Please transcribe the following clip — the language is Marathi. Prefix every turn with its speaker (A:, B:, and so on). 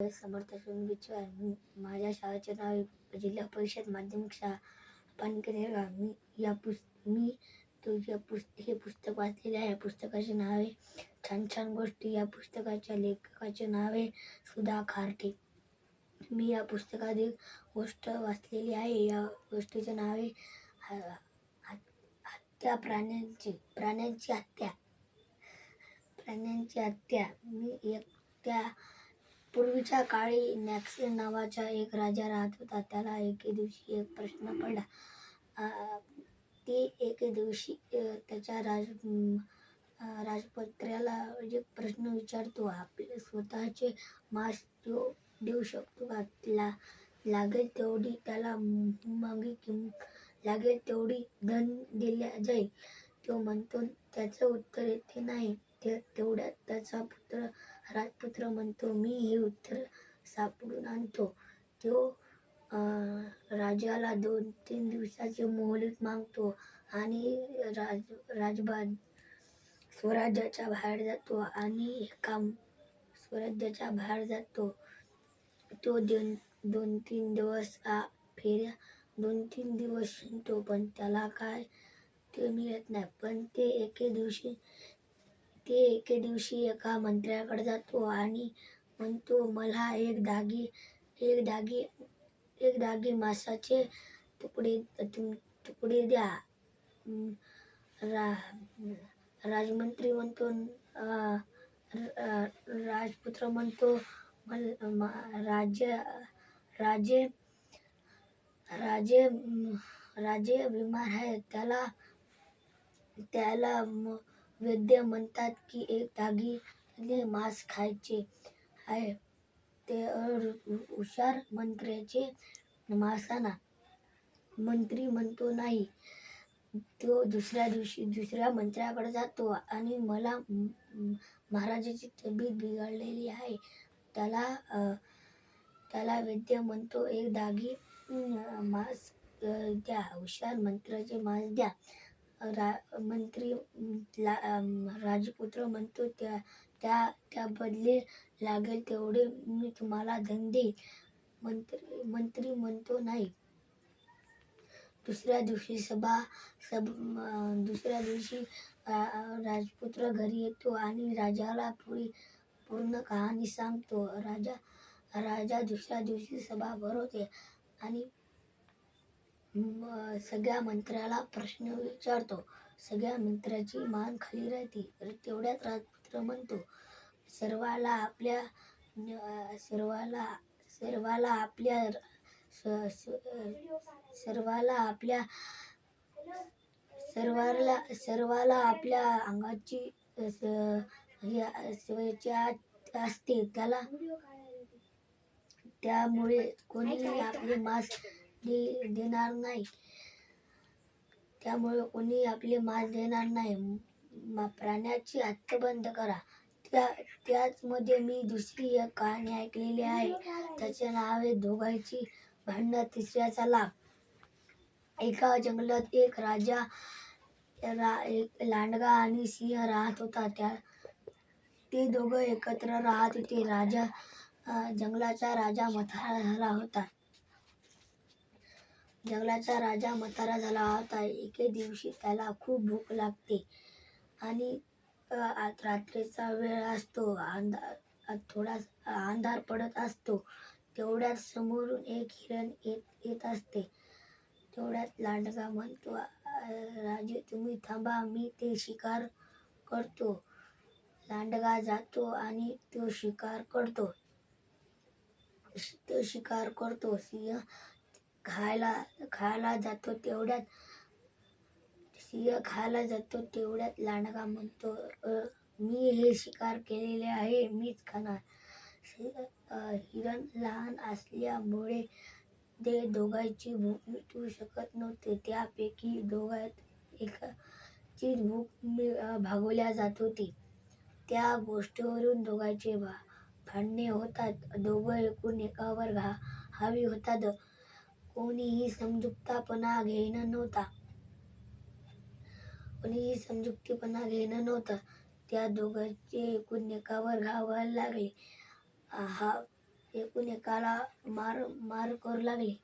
A: समर्थ विचार. माझ्या शाळेचे नाव जिल्हा परिषद माध्यमिक शाळा. पानकरेगाव मी या पुस्त मी तो या पुस्त हे पुस्तक वाचलेले आहे पुस्तकाचे नाव आहे छान छान गोष्टी या पुस्तकाच्या लेखकाचे नाव आहे सुधा खारटे. मी या पुस्तकात एक गोष्ट वाचलेली आहे या गोष्टीचे नाव आहे हत्या प्राण्यांची प्राण्यांची हत्या. प्राण्यांची हत्या. मी एक त्या पूर्वीच्या काळी नॅक्सिन नावाचा एक राजा राहत होता. त्याला एके दिवशी एक प्रश्न पडला. ते एके दिवशी त्याच्या राज राजपत्र्याला एक म्हणजे प्रश्न विचारतो. आपले स्वतःचे मांस तो देऊ शकतो का? ला लागेल तेवढी त्याला मागे किंम लागेल तेवढी धन दिल्या जाईल. तो म्हणतो त्याचं उत्तर येते नाही. ते तेवढ्यात त्याचा पुत्र राजपुत्र म्हणतो मी हे उत्तर सापडून आणतो. तो राजाला दोन तीन दिवसाची मोहलत मागतो आणि राज राजबा स्वराज्याच्या बाहेर जातो आणि एका स्वराज्याच्या बाहेर जातो. तो दोन दोन तीन दिवस आ फेऱ्या दोन तीन दिवस शिंतो पण त्याला काय ते मिळत नाही. पण ते एके दिवशी ते एके दिवशी एका मंत्र्याकडे जातो आणि म्हणतो मला एक दागी एक दागी एक दागी मासाचे तुकडे तुम तुकडे द्या. रा राजमंत्री म्हणतो राजपुत्र म्हणतो मल राज्य राजे राजे राजे बिमार आहे त्याला त्याला वैद्य म्हणतात की एक धागी मांस खायचे आहे. ते हुशार मंत्र्याचे मासाना मंत्री म्हणतो नाही. तो दुसऱ्या दिवशी दुसऱ्या मंत्र्याकडे जातो आणि मला महाराजाची तब्येत बिघडलेली आहे. त्याला त्याला वैद्य म्हणतो एक दागी मांस द्या. हुशार मंत्र्याचे मांस द्या. रा मंत्री ला राजपुत्र म्हणतो त्या त्या त्या बदले लागेल तेवढे मी तुम्हाला धन देईल मंत्री मंत्री म्हणतो नाही. दुसऱ्या दिवशी सभा सब दुसऱ्या दिवशी राजपुत्र घरी येतो आणि राजाला पुरी पूर्ण कहाणी सांगतो. राजा राजा दुसऱ्या दिवशी सभा भरवते आणि सगळ्या मंत्र्याला प्रश्न विचारतो. सगळ्या मंत्र्याची मान खाली राहते. तेवढ्याच तेवढ्यात राजपुत्र म्हणतो सर्वाला आपल्या सर्वाला सर्वाला आपल्या सर्वाला आपल्या सर्वाला सर्वाला आपल्या अंगाची असते. त्याला त्यामुळे कोणी आपले मांस दे देणार नाही. त्यामुळे कोणी आपले मांस देणार नाही. प्राण्याची हत्या बंद करा. त्या त्याचमध्ये मी दुसरी एक कहाणी ऐकलेली आहे. त्याचे नाव आहे दोघांची भांडणं तिसऱ्याचा लाभ. एका जंगलात एक राजा रा एक लांडगा आणि सिंह राहत होता. त्या ते दोघं एकत्र राहत होते. राजा जंगलाचा राजा म्हातारा झाला होता. जंगलाचा राजा म्हातारा झाला होता. एके दिवशी त्याला खूप भूक लागते आणि रात्रीचा वेळ असतो. अंधार थोडा अंधार पडत असतो. तेवढ्यात समोरून एक हिरण येत येत असते. तेवढ्यात लांडगा म्हणतो राजे तुम्ही थांबा मी ते शिकार करतो. लांडगा जातो आणि तो शिकार करतो. तो शिकार करतो. सिंह खायला खायला जातो तेवढ्यात सिंह खायला जातो तेवढ्यात लांडगा म्हणतो मी हे शिकार केलेले आहे मीच खाणार. हिरण लहान असल्यामुळे ते दोघांची भूक मिटवू शकत नव्हते. त्यापैकी दोघांत एकाची भूक भागवल्या जात होती. त्या गोष्टीवरून दोघांचे भा भांडणे होतात. दोघं एकूण एकावर घा हवी होतात. कोणीही समजुक्तापणा घेणं नव्हता. कोणीही समजुक्तीपणा घेणं नव्हतं. त्या दोघांचे एकूण एकावर घावायला लागले. हा एकूण एकाला मार मार करू लागले.